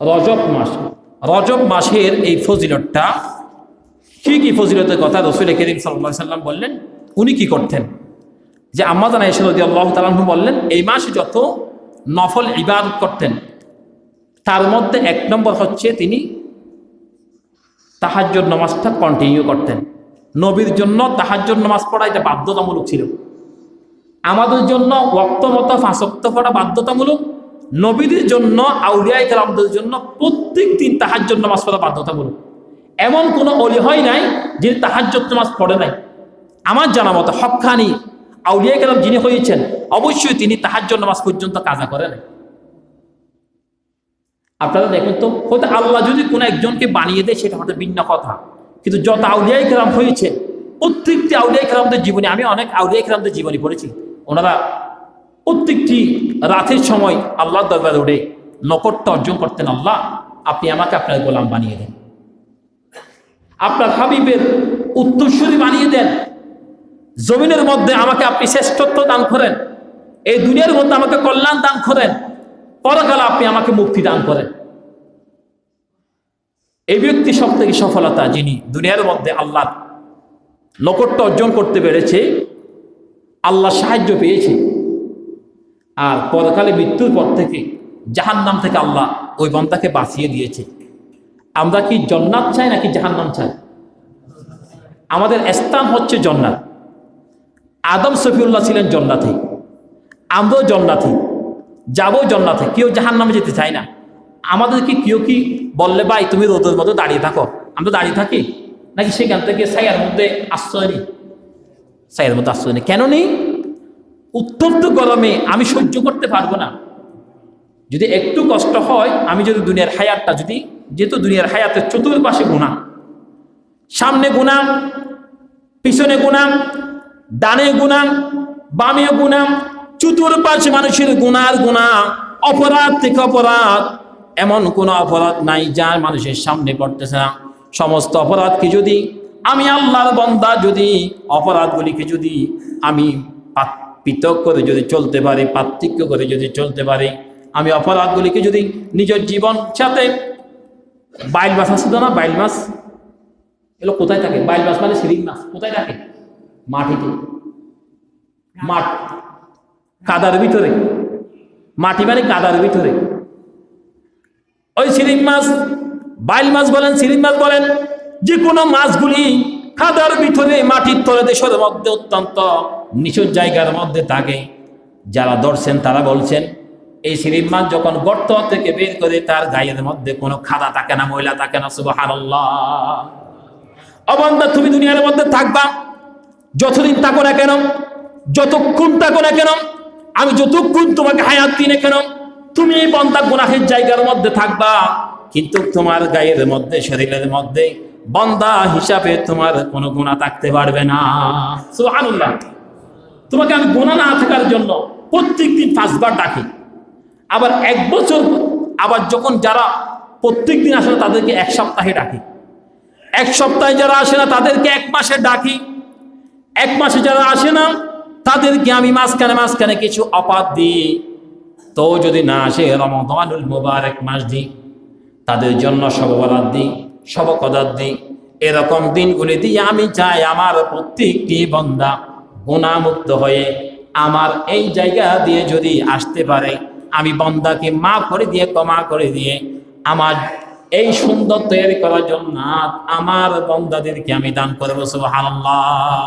রজব মাস। রজব মাসের এই ফজিলতটা কি কি ফজিলতের কথা রসুল করিম সাল্লা সাল্লাম বললেন? উনি কি করতেন? যে আম্মাদান এসরদি আল্লাহ তালাহু বললেন, এই মাসে যত নফল ইবাদত করতেন, তার মধ্যে এক নম্বর হচ্ছে তিনি তাহাজ্জর নামাজটা কন্টিনিউ করতেন। নবীর জন্য তাহাজ্জর নামাজ পড়া এটা বাধ্যতামূলক ছিল। আমাদের জন্য ওক্তমত ফাঁসক্ত পড়া বাধ্যতামূলক নবীদের জন্য, আউলিয়া কালামদের জন্য প্রত্যেক দিন তাহাজ্জর নামাজ পড়া বাধ্যতামূলক। এমন কোনো অলি হয় নাই যিনি তাহাজ্জর নামাজ পড়ে নাই। আমার জানা মতো হকখানি আউলিয়া কালাম যিনি হয়েছেন, অবশ্যই তিনি তাহাজ্জর নামাজ পর্যন্ত কাজা করে নাই। আপনারা দেখুন তো, হয়তো আল্লাহ যদি কোনো একজনকে বানিয়ে দেয়, সেটা হয়তো ভিন্ন কথা। কিন্তু যত আউলিয়াই কেরাম হয়েছে, প্রত্যেকটি আউলিয়াই কেরামদের জীবনে, আমি অনেক আউলিয়াই কেরামদের জীবনী পড়েছি। ওনারা প্রত্যেকটি রাতের সময় আল্লাহ দরবারে উঠে নকটটা অর্জন করতেন, আল্লাহ, আপনি আমাকে আপনার গোলাম বানিয়ে দেন। আপনার হাবিবের উত্তরসূরি বানিয়ে দেন। জমিনের মধ্যে আমাকে আপনি শ্রেষ্ঠত্ব দান করেন। এই দুনিয়ার মধ্যে আমাকে কল্যাণ দান করেন। পরকালে আপনি আমাকে মুক্তি দান করেন। এই ব্যক্তি সব থেকে সফলতা, যিনি দুনিয়ার মধ্যে আল্লাহ নকট্য অর্জন করতে পেরেছে আল্লাহ সাহায্য পেয়েছে। আর পরকালে মৃত্যুর পর থেকে জাহান নাম থেকে আল্লাহ ওই বন্দাকে বাঁচিয়ে দিয়েছে। আমরা কি জন্নাত চাই নাকি জাহান্নাম চাই? আমাদের স্থান হচ্ছে জন্নাত। আদম সফিউল্লাহ ছিলেন জন্নাথে আমরাও জন্নাথে যাব জন্নাথে কেউ জাহান নামে যেতে চায় না। আমাদেরকে কেউ কি বললে, ভাই, তুমি রোদের মধ্যে দাঁড়িয়ে থাকো। আমরা দাঁড়িয়ে থাকি? নাকি সেখান থেকে সাইয়ার মধ্যে আশ্রয় নিই? সাইয়ার মধ্যে আশ্রয় নেই। কেন নেই? উত্তপ্ত গরমে আমি সহ্য করতে পারব না। যদি একটু কষ্ট হয়, আমি যদি দুনিয়ার হায়াতটা, যদি যেহেতু দুনিয়ার হায়াতের চতুর্পাশে গুণা সামনে গুণা পিছনে গুণা ডানে গুণা বামে গুণা চতুর্পাশে মানুষের গুণার গুণা অপরাধ থেকে অপরাধ, এমন কোনো অপরাধ নাই যা মানুষের সামনে পড়তেছে না। সমস্ত অপরাধকে যদি আমি আল্লাহর বন্দা যদি, অপরাধগুলিকে যদি আমি পৃথক করে যদি চলতে পারি, পার্থক্য করে যদি চলতে পারি, আমি অপরাধগুলিকে যদি নিজের জীবন সাথে, বাইল মাছ আছে না? বাইল মাছ? এগুলো কোথায় থাকে? বাইল মাছ মানে সিরিং মাছ। কোথায় থাকে? মাটিতে। মাঠ কাদার ভিতরে। মাটি মানে কাদার ভিতরে। ওই সিরিং মাছ, বাইল মাছ বলেন সিরিং মাছ বলেন, যে কোনো মাছগুলি কাদার ভিতরে মাটির তলে দেশের মধ্যে অত্যন্ত নিচুর জায়গার মধ্যে থাকে। যারা ধরছেন, তারা বলছেন, এই সিরিং মাছ যখন গর্ত থেকে বের করে তার গায়ের মধ্যে কোনো খাদা থাকে না, ময়লা থাকে না, সুবহানাল্লাহ। অবন্ধা তুমি দুনিয়ার মধ্যে থাকবা, যতদিন থাকো না কেন, যতক্ষণ থাকো না কেন, আমি যতক্ষণ তোমাকে হায়াত দিই না কেন, তুমি এই বন্দা গুনাহের জায়গার মধ্যে থাকবা, কিন্তু তোমার গায়ের মধ্যে, শরীরের মধ্যে বন্দা হিসাবে তোমার কোনো গুণা থাকতে পারবে না। সুবহানাল্লাহ। তোমাকে আমি গুণা না থাকার জন্য প্রত্যেক দিন পাঁচবার ডাকি। আবার এক বছর আবার যখন যারা প্রত্যেক দিন আসলে তাদেরকে এক সপ্তাহে ডাকি। এক সপ্তাহে যারা আসে না, তাদেরকে এক মাসে ডাকি। এক মাসে যারা আসে না, তাদেরকে আমি মাঝখানে মাঝখানে কিছু অপাত দিই। তো যদি না আসে রমদানুল মুবারক মাস দিই, তাদের জন্য সববরাত দিই। সবকদার দিই এরকম দিনগুলি দিয়ে আমি চাই আমার প্রত্যেকটি বন্দা গুণামুক্ত হয়ে আমার এই জায়গা দিয়ে যদি আসতে পারে, আমি বন্দাকে মা করে দিয়ে, ক্ষমা করে দিয়ে আমার এই সুন্দর তৈরি করার জন্য আমার বন্দাদেরকে আমি দান করব, সুবহানাল্লাহ।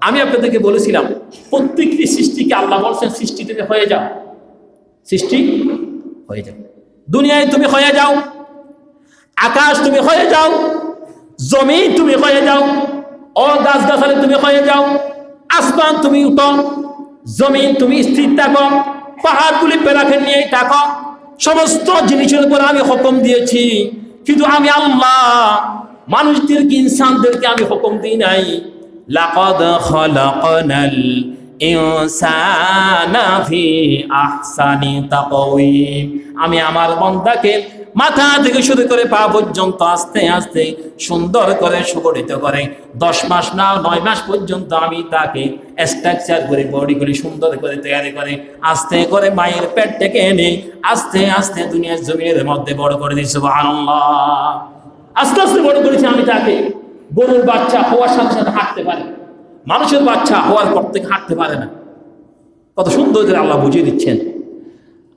আমি আপনাদেরকে বলেছিলাম, প্রত্যেকটি সৃষ্টিকে আল্লাহ বলছেন সৃষ্টি থেকে হয়ে যাও। সৃষ্টি হয়ে যাও। দুনিয়ায় তুমি হয়ে যাও। আকাশ তুমি হয়ে যাও জমি তুমি হয়ে যাও ও গাছ গাছালি তুমি হয়ে যাও, আসমান তুমি উঠো, জমিন তুমি স্থির থাকো, পাহাড়গুলি পেরাখে নিয়ে থাকো, সমস্ত জিনিসের উপর আমি হুকুম দিয়েছি। কিন্তু আমি আল্লাহ মানুষদেরকে ইনসানদেরকে আমি হুকুম দিই নাই? লাকাদ খালাকনাল ইনসানা ফি আহসানি তাকওয়িম। আমি আমার বান্দাকে মাথা থেকে শুরু করে পা পর্যন্ত আস্তে আস্তে সুন্দর করে সুগঠিত করে। দশ মাস না, নয় মাস পর্যন্ত আমি তাকে স্ট্রাকচার করে বডি করে সুন্দর করে তৈরি করে, আস্তে করে মায়ের পেট থেকে এনে আস্তে আস্তে দুনিয়ার জমিনের মধ্যে বড় করে দিয়েছে আস্তে আস্তে বড় করেছি আমি তাকে। গরুর বাচ্চা হওয়ার সাথে সাথে হাঁটতে পারে। মানুষের বাচ্চা হওয়ার পর থেকে হাঁটতে পারে না। কত সুন্দর করে আল্লাহ বুঝিয়ে দিচ্ছেন।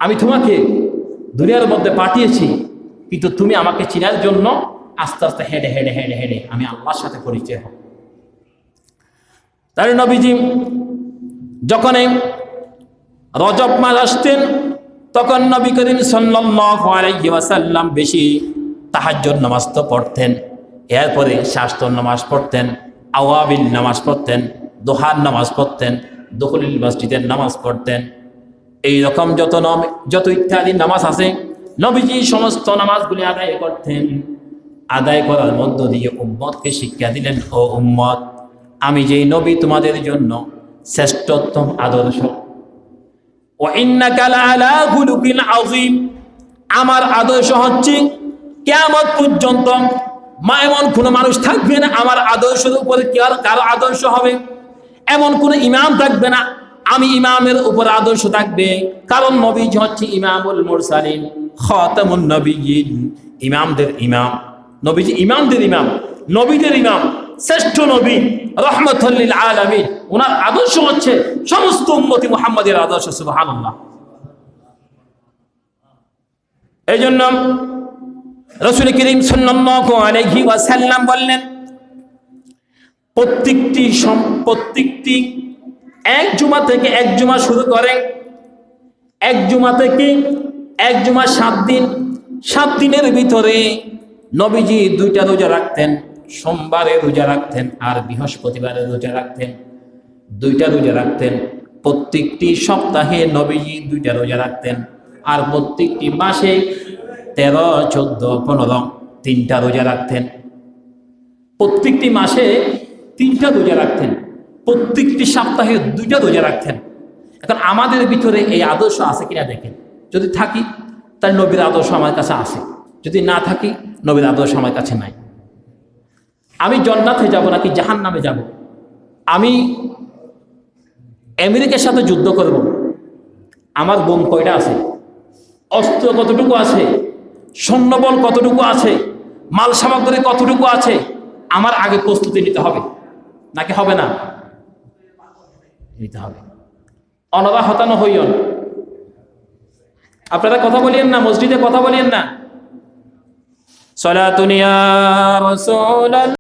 আমি তোমাকে দুনিয়ার মধ্যে পাঠিয়েছি কিন্তু তুমি আমাকে চিনার জন্য আস্তে আস্তে হেডে হেডে হেডে হেডে আমি আল্লাহর সাথে পরিচয় হব। তাই নবীজি যখন রজব মাস আসতেন, তখন নবী করিম ওয়াসাল্লাম বেশি তাহাজ্জুদ নামাজ তো পড়তেন। এরপরে শাস্ত্র নামাজ পড়তেন, আওয়াবিল নামাজ পড়তেন, দোহার নামাজ পড়তেন, দখলিল মসজিদের নামাজ পড়তেন। এই রকম যত নাম, যত ইত্যাদি নামাজ আছে নবীজি সমস্ত নামাজগুলি আদায় করতেন। আদায় করার মধ্য দিয়ে উম্মতকে শিক্ষা দিলেন, ও উম্মত, আমি যেই নবী তোমাদের জন্য শ্রেষ্ঠোত্তম আদর্শ। ও ইন্নাকালা খুলুকিন আযীম। আমার আদর্শ হচ্ছে কেয়ামত পর্যন্ত মা এমন কোনো মানুষ থাকবে না, আমার আদর্শের উপরে কারও আদর্শ হবে? এমন কোনো ইমাম থাকবে না আমি ইমামের উপর আদর্শ থাকবে। কারণ নবীজ হচ্ছে ইমামুল মুরসালিন, খাতামুন নবীন ইমামদের ইমাম। নবীজি ইমামদের ইমাম, নবীদের ইমাম, শ্রেষ্ঠ নবী রহমতুল্লিল আলামিন। ওনার আদর্শ হচ্ছে সমস্ত উম্মতি মুহাম্মাদের আদর্শ, সুবহানাল্লাহ। এই জন্য রসুল করিম ওয়াসাল্লাম বললেন, প্রত্যেকটি প্রত্যেকটি এক জুমা থেকে এক জুমা শুরু করে এক জুমা থেকে এক জুমা সাত দিন। সাত দিনের ভিতরে নবীজি দুইটা রোজা রাখতেন, সোমবারে রোজা রাখতেন আর বৃহস্পতিবারে রোজা রাখতেন। দুইটা রোজা রাখতেন। প্রত্যেকটি সপ্তাহে নবীজি দুইটা রোজা রাখতেন। আর প্রত্যেকটি মাসে তেরো, চোদ্দ, পনেরো তিনটা রোজা রাখতেন। প্রত্যেকটি মাসে তিনটা রোজা রাখতেন। প্রত্যেকটি সপ্তাহে দুইটা রোজা রাখতেন। এখন আমাদের ভিতরে এই আদর্শ আছে কিনা দেখেন। যদি থাকি তাহলে নবীর আদর্শ আমার কাছে আছে। যদি না থাকি, নবীর আদর্শ আমার কাছে নাই। আমি জন্নাথে যাব নাকি জাহান নামে যাব? আমি আমেরিকার সাথে যুদ্ধ করব। আমার বোম কয়টা আছে? অস্ত্র কতটুকু আছে? সৈন্যবল কতটুকু আছে? মাল সামগ্রী কতটুকু আছে? আমার আগে প্রস্তুতি নিতে হবে। নাকি হবে না? নিতে হবে। অনবা হতানো হইও আপনারা কথা বলিয়েন না মসজিদে কথা বলিয়েন না। সলাতুনিয়া